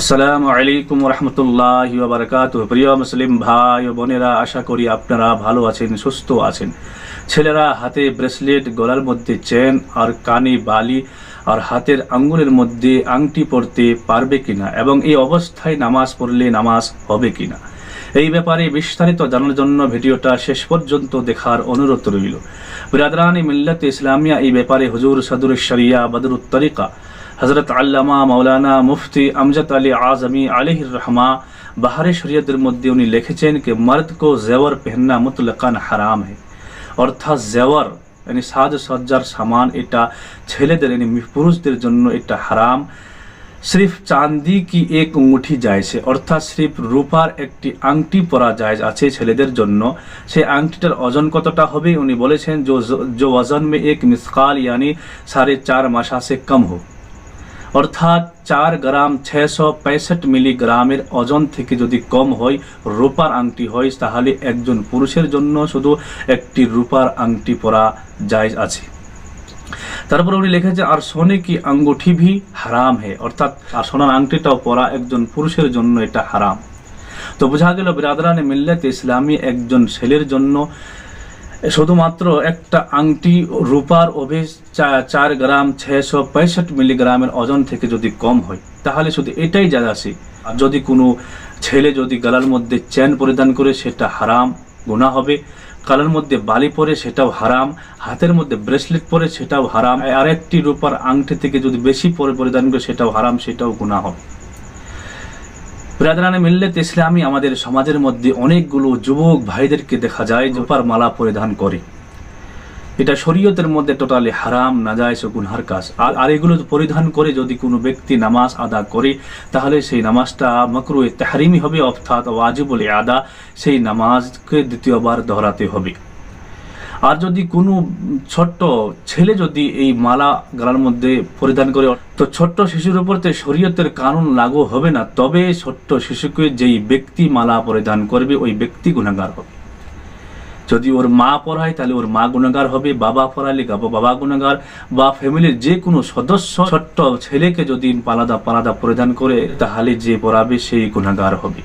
আসসালামু আলাইকুম রহমতুল্লাহ বারকাত প্রিয় মুসলিম ভাই ও বোনেরা, আশা করি আপনারা ভালো আছেন, সুস্থ আছেন। ছেলেরা হাতে ব্রেসলেট, গলার মধ্যে চেন আর কানে বালি আর হাতের আঙ্গুলের মধ্যে আংটি পরতে পারবে কিনা এবং এই অবস্থায় নামাজ পড়লে নামাজ হবে কিনা? এই ব্যাপারে বিস্তারিত জানার জন্য ভিডিওটা শেষ পর্যন্ত দেখার অনুরোধ রইল। বিরাদরানি মিল্লাত ইসলামিয়া এই ব্যাপারে হুজুর সদুর শরিয়া বদরুত তরিকা হজরত আল্লামা মৌলানা মুফতি আমজাদ আলী আজমি আলিহ রহমা, বাহারে শরীয়তের মধ্যে উনি লিখেছেন কি, মর্দ কো জেওয়ার পেহনা মুতলকান হারাম হে। অর্থাৎ জেওয়ার মানে সাজসজ্জার সামান, এটা ছেলেদের এনে পুরুষদের জন্য এটা হারাম। সিফ চাঁদি কি এক মুঠি যায়ছে অর্থাৎ সিফ রূপার একটি আংটি পরা যায় আছে ছেলেদের জন্য। সেই আংটিটার ওজন কতটা হবে? উনি বলেছেন, যে ওজন মে এক মিসকাল, ইয়ানি সাড়ে চার মাসা সে কম হোক। অর্থাৎ চার গ্রাম ছয়শো পঁয়ষট্ট মিলিগ্রামের ওজন থেকে যদি কম হয়, রূপার আংটি হয়, তাহলে একজন পুরুষের জন্য শুধু একটি রূপার আংটি পরা জায়জ আছে। তারপর উনি লিখেছে আর সোনে কি আঙ্গুঠি ভি? হারাম হে। অর্থাৎ, আর সোনার আংটিটাও পরা একজন পুরুষের জন্য এটা হারাম। তো বোঝা গেল, বিরাদরানে মিল্লাত ইসলামী একজন ছেলের জন্য শুধুমাত্র একটা আংটি রূপার চা- চার গ্রাম ছয়শো পঁয়ষট্টি মিলিগ্রামের ওজন থেকে যদি কম হয়, তাহলে শুধু এটাই যাদাসি আর যদি কোনো ছেলে যদি গলার মধ্যে চেন পরিধান করে, সেটা হারাম গুণা হবে। কালার মধ্যে বালি পরে, সেটাও হারাম। হাতের মধ্যে ব্রেসলেট পরে, সেটাও হারাম। আর একটি রূপার আংটি থেকে যদি বেশি পরে পরিধান করে, সেটাও হারাম, সেটাও গুণা হবে। ব্রাদারানে মিল্লেত ইসলামী আমাদের সমাজের মধ্যে অনেকগুলো যুবক ভাইদেরকে দেখা যায়, জোপার মালা পরিধান করে। এটা শরীয়তের মধ্যে টোটালি হারাম, নাজায়জ ও গুনহার কাজ। আর আর এগুলো পরিধান করে যদি কোনো ব্যক্তি নামাজ আদা করে, তাহলে সেই নামাজটা মকরু তাহারিমি হবে, অর্থাৎ ওয়াজিবুল আদা সেই নামাজকে দ্বিতীয়বার দহরাতে হবে। আর যদি কোনো ছোট্ট ছেলে যদি এই মালা গলার মধ্যে পরিধান করে, তো ছোট্ট শিশুর উপর তো শরীয়তের কানুন লাগু হবে না। তবে ছোট্ট শিশুকে যেই ব্যক্তি মালা পরিধান করবে, ওই ব্যক্তি গুণাগার হবে। যদি ওর মা পড়ায়, তাহলে ওর মা গুণাগার হবে, বাবা পড়ালে বাবা গুণাগার বা ফ্যামিলির যে কোনো সদস্য ছোট্ট ছেলেকে যদি পালাদা পালাদা পরিধান করে, তাহলে যে পড়াবে, সেই গুণাগার হবে।